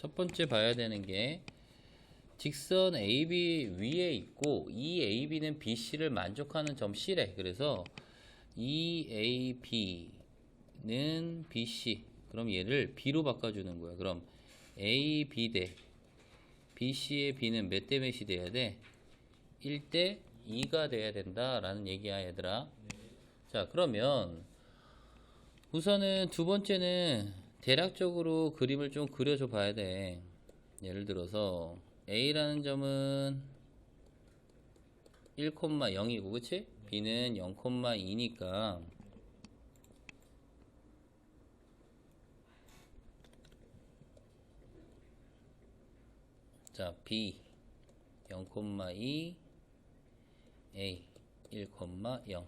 첫 번째 봐야 되는 게 직선 AB 위에 있고 이 AB는 BC를 만족하는 점 C래. 그래서 이 AB는 BC. 그럼 얘를 B로 바꿔주는 거야. 그럼 AB 대 BC의 B는 몇 대 몇이 돼야 돼? 1대 2가 돼야 된다라는 얘기야, 얘들아. 자, 그러면 우선은 두 번째는 대략적으로 그림을 좀 그려줘 봐야 돼. 예를 들어서 A라는 점은 1,0이고 그치? B는 0,2니까 자 B 0,2 A 1,0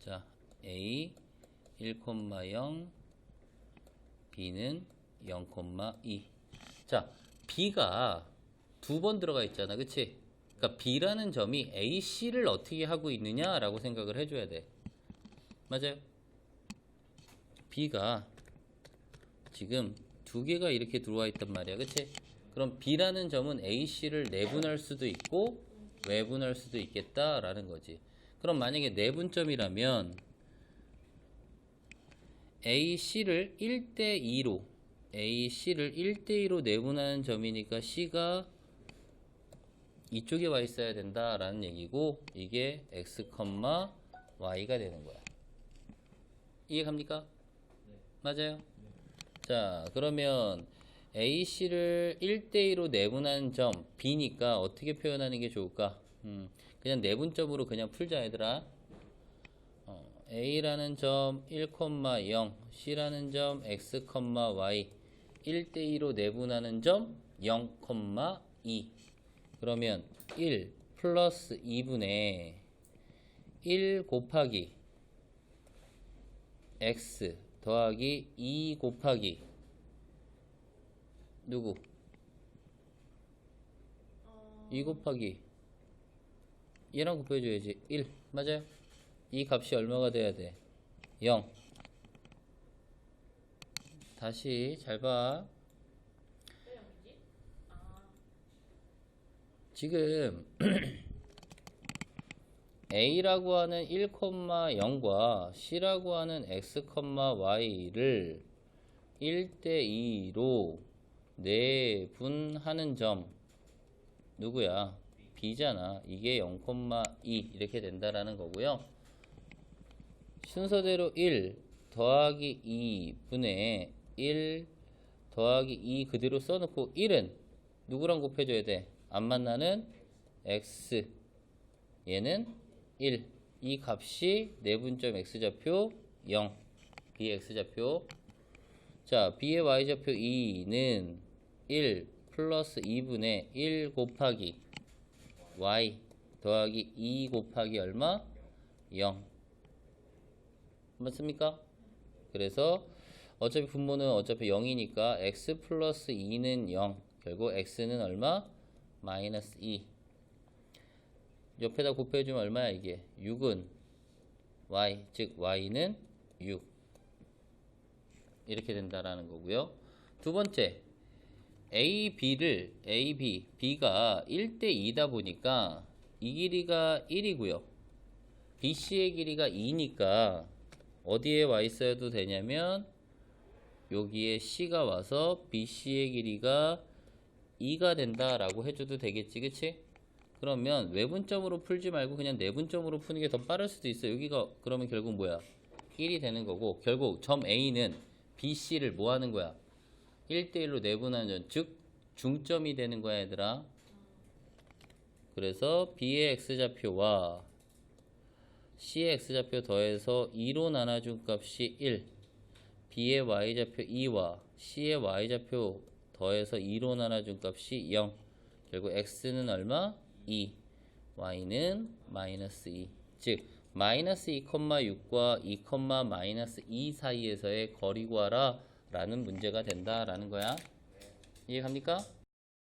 자, A 1,0 B는 0,2 자, B가 두 번 들어가 있잖아 그치? 그러니까 B라는 점이 AC를 어떻게 하고 있느냐라고 생각을 해줘야 돼 맞아요? B가 지금 두 개가 이렇게 들어와 있단 말이야 그치? 그럼 B라는 점은 AC를 내분할 수도 있고 외분할 수도 있겠다라는 거지 그럼 만약에 내분점이라면 AC를 1대2로 AC를 1대2로 내분하는 점이니까 C가 이쪽에 와 있어야 된다라는 얘기고 이게 X, Y가 되는 거야. 이해 갑니까? 맞아요? 자, 그러면 AC를 1대2로 내분하는 점 B니까 어떻게 표현하는 게 좋을까? 음, 그냥 내분점으로 그냥 풀자 얘들아. 어, A라는 점 1,0, C라는 점 X, Y 1대2로 내분하는 점 0,2 그러면 1 플러스 2분의 1 곱하기 X 더하기 2 곱하기 누구? 2 곱하기 얘랑 곱해줘야지 1 맞아요? 이 값이 얼마가 돼야 돼? 0 다시 영이지? 아, 지금 A라고 하는 1,0과 C라고 하는 X, Y를 1대 2로 내분하는 점 누구야? B잖아. 이게 0,2 이렇게 된다라는 거고요. 순서대로 1 더하기 2분의 1 더하기 2 그대로 써놓고 1은 누구랑 곱해줘야 돼? 안 만나는 x 얘는 1. 이 값이 내분점 x좌표 0. b의 x좌표. 자, b의 y좌표 2는 1 플러스 2분의 1 곱하기 y 더하기 2 곱하기 얼마? 0. 맞습니까? 그래서 어차피 분모는 어차피 0이니까 x 플러스 2는 0. 결국 x는 얼마? 마이너스 2. 옆에다 곱해주면 얼마야 이게? 6은 y, 즉 y는 6. 이렇게 된다라는 거고요. 두 번째, a, b를 a, b, b가 1대 2다 보니까 이 길이가 1이고요. bc의 길이가 2니까 어디에 와 있어도 되냐면 여기에 C가 와서 BC의 길이가 2가 된다라고 해줘도 되겠지, 그치? 그러면 외분점으로 풀지 말고 그냥 내분점으로 푸는 게 더 빠를 수도 있어. 여기가 그러면 결국 뭐야? 1이 되는 거고 결국 점 A는 BC를 뭐 하는 거야? 1대1로 내분하는 점, 즉 중점이 되는 거야, 얘들아. 그래서 B의 X좌표와 C의 X좌표 더해서 2로 나눠준 값이 1 B의 Y좌표 2와 C의 Y좌표 더해서 2로 나눠준 값이 0 결국 X는 얼마? 2 Y는 마이너스 2 즉 마이너스 2,6과 2, 마이너스 2 사이에서의 거리 구하라 라는 문제가 된다라는 거야 이해갑니까?